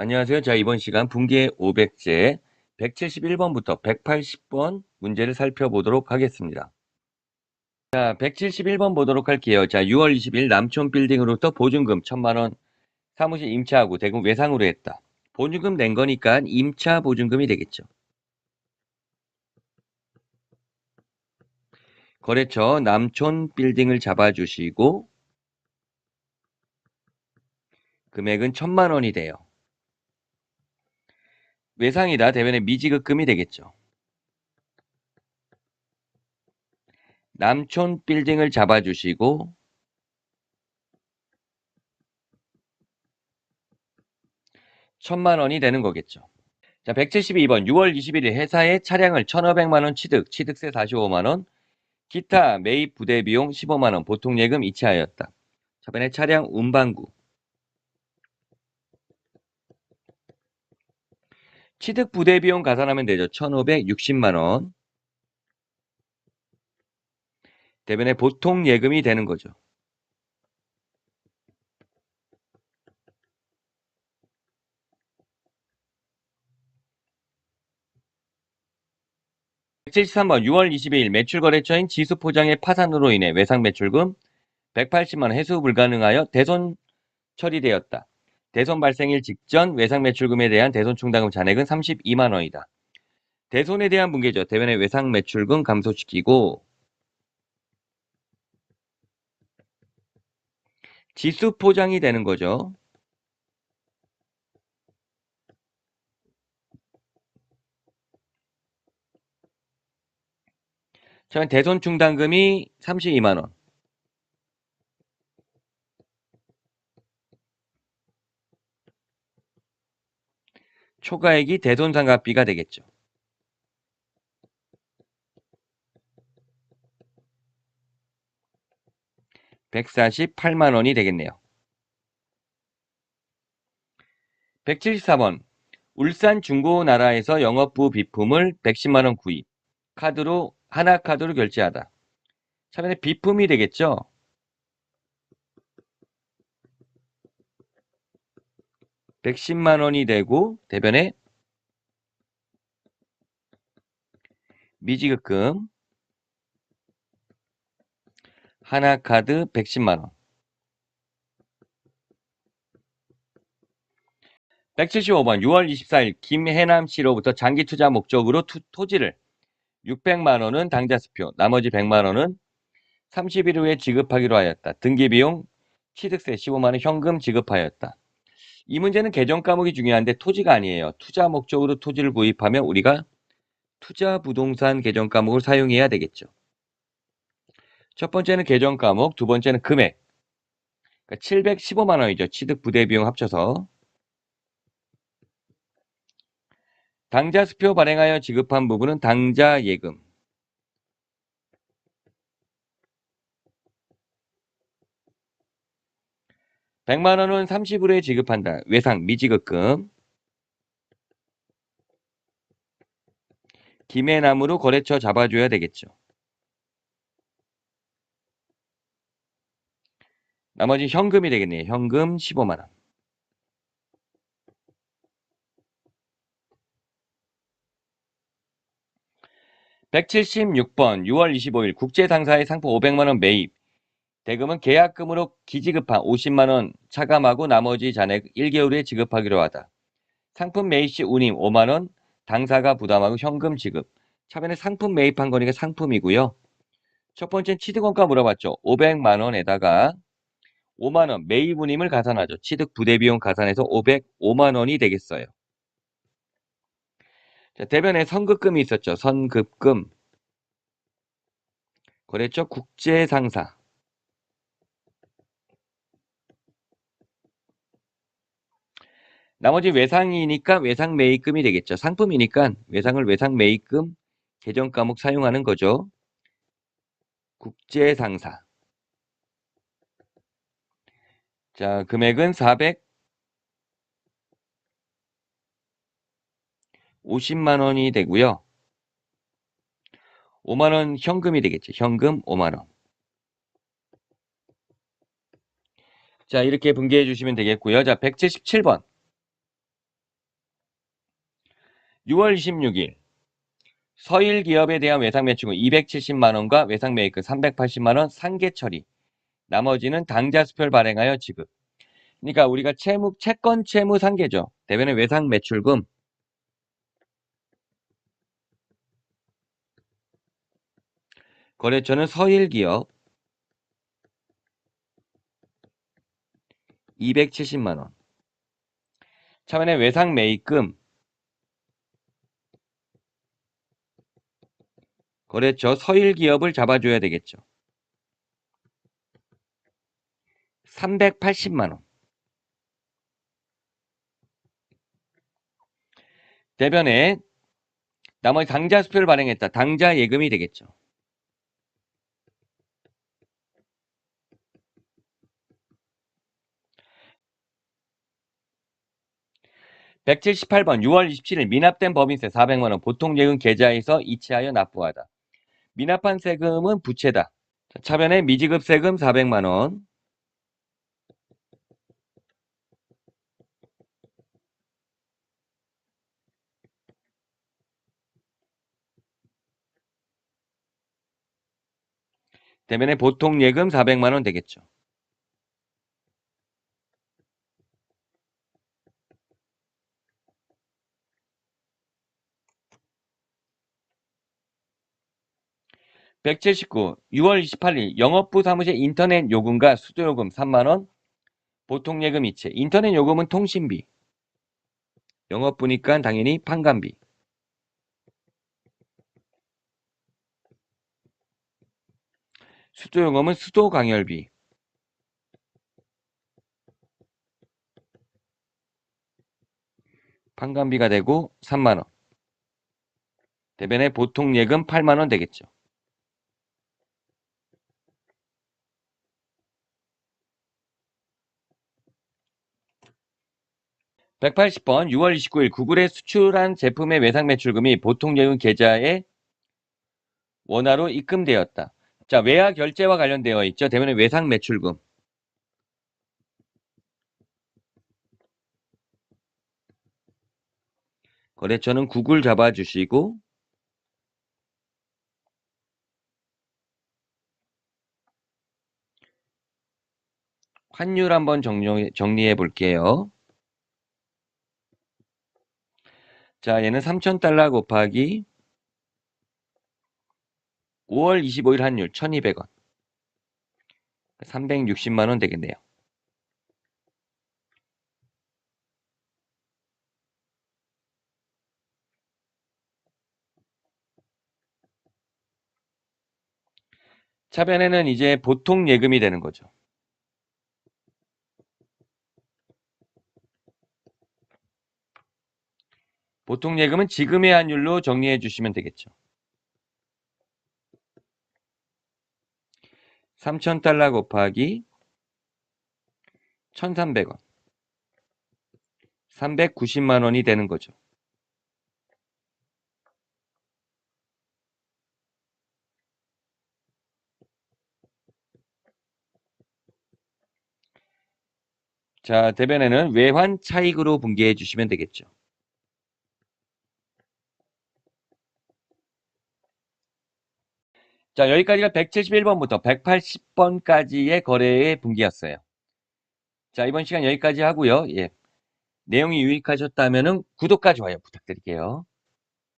안녕하세요. 자, 이번 시간 분계 500제 171번부터 180번 문제를 살펴보도록 하겠습니다. 자, 171번 보도록 할게요. 자, 6월 20일 남촌 빌딩으로부터 보증금 1000만원 사무실 임차하고 대금 외상으로 했다. 보증금 낸 거니까 임차 보증금이 되겠죠. 거래처 남촌 빌딩을 잡아주시고 금액은 1000만 원이 돼요. 외상이다 대변의 미지급금이 되겠죠. 남촌 빌딩을 잡아주시고 천만 원이 되는 거겠죠. 자, 172번 6월 21일 회사의 차량을 1,500만 원 취득, 취득세 45만 원, 기타 매입 부대 비용 15만 원, 보통 예금 이체하였다. 저번에 차량 운반구 취득 부대 비용 가산하면 되죠. 1,560만 원. 대변에 보통 예금이 되는 거죠. (173번) 6월 22일 매출 거래처인 지수 포장의 파산으로 인해 외상 매출금 180만 원 회수 불가능하여 대손 처리되었다. 대손 발생일 직전 외상 매출금에 대한 대손 충당금 잔액은 32만 원이다. 대손에 대한 분계죠. 대변의 외상 매출금 감소시키고 지수 포장이 되는 거죠. 처음 대손 충당금이 32만 원. 초과액이 대손상각비가 되겠죠. (148만 원이 되겠네요) 174번. 울산 중고나라에서 영업부 비품을 110만원 구입. 카드로 하나 카드로 결제하다. 차라리 비품이 되겠죠 110만 원이 되고 대변에 미지급금 하나 카드 110만 원 175번 6월 24일 김해남 씨로부터 장기 투자 목적으로 투, 토지를 600만 원은 당자수표, 나머지 100만 원은 30일 후에 지급하기로 하였다. 등기비용, 취득세 15만 원 현금 지급하였다. 이 문제는 개정 과목이 중요한데 토지가 아니에요. 투자 목적으로 토지를 구입하면 우리가 투자 부동산 개정 과목을 사용해야 되겠죠. 첫 번째는 개정 과목, 두 번째는 금액. 그러니까 715만 원이죠. 취득 부대 비용 합쳐서. 당자 수표 발행하여 지급한 부분은 당자 예금. (100만 원은 30일에 지급한다) 외상 미지급금 김해남으로 거래처 잡아줘야 되겠죠. 나머지 현금이 되겠네요. 현금 15만 원. (176번) 6월 25일 국제상사의 상품 500만원 매입 대금은 계약금으로 기지급한 50만 원 차감하고 나머지 잔액 1개월 후에 지급하기로 하다. 상품 매입 시 운임 5만 원 당사가 부담하고 현금 지급. 차변에 상품 매입한 거니까 상품이고요. 첫 번째는 취득원가 물어봤죠. 500만 원에다가 5만 원 매입 운임을 가산하죠. 취득 부대 비용 가산해서 505만 원이 되겠어요. 자, 대변에 선급금이 있었죠. 선급금. 거래처 국제상사. 나머지 외상이니까 외상 매입금이 되겠죠. 상품이니까 외상을 외상 매입금 계정 과목 사용하는 거죠. 국제상사. 자, 금액은 450만 원이 되고요. 5만 원 현금이 되겠죠. 현금 5만 원. 자, 이렇게 분개해 주시면 되겠고요. 자, 177번. 6월 26일 서일 기업에 대한 외상 매출금 270만 원과 외상 매입금 380만 원 상계 처리. 나머지는 당자 수표를 발행하여 지급. 그러니까 우리가 채무 채권 채무 상계죠. 대변의 외상 매출금 거래처는 서일 기업 270만 원. 차변의 외상 매입금 거래처 서일 기업을 잡아줘야 되겠죠. 380만 원. 대변에 나머지 당자 수표를 발행했다. 당자 예금이 되겠죠. (178번) 6월 27일 미납된 법인세 400만원 보통 예금 계좌에서 이체하여 납부하다. 미납한 세금은 부채다. 자, 차변에 미지급 세금 400만 원 대변에 보통 예금 400만 원 되겠죠. (179) 6월 28일 영업부 사무실 인터넷 요금과 수도요금 3만원 보통 예금 이체. 인터넷 요금은 통신비. 영업부니까 당연히 판관비. 수도요금은 수도 강열비. 판관비가 되고 3만원. 대변에 보통 예금 8만원 되겠죠. (180번) 6월 29일 구글에 수출한 제품의 외상 매출금이 보통 예금 계좌에 원화로 입금되었다. 자, 외화 결제와 관련되어 있죠. 대변에 외상 매출금. 거래처는 구글 잡아주시고 환율 한번 정리, 정리해 볼게요. 자, 얘는 3,000달러 곱하기 5월 25일 환율 1,200원. 360만 원 되겠네요. 차변에는 이제 보통 예금이 되는 거죠. 보통 예금은 지금의 환율로 정리해 주시면 되겠죠. 3,000달러 곱하기 1,300원. 390만 원이 되는 거죠. 자, 대변에는 외환 차익으로 분개해 주시면 되겠죠. 자, 여기까지가 171번부터 180번까지의 거래의 분기였어요. 자, 이번 시간 여기까지 하고요. 예. 내용이 유익하셨다면 구독과 좋아요 부탁드릴게요.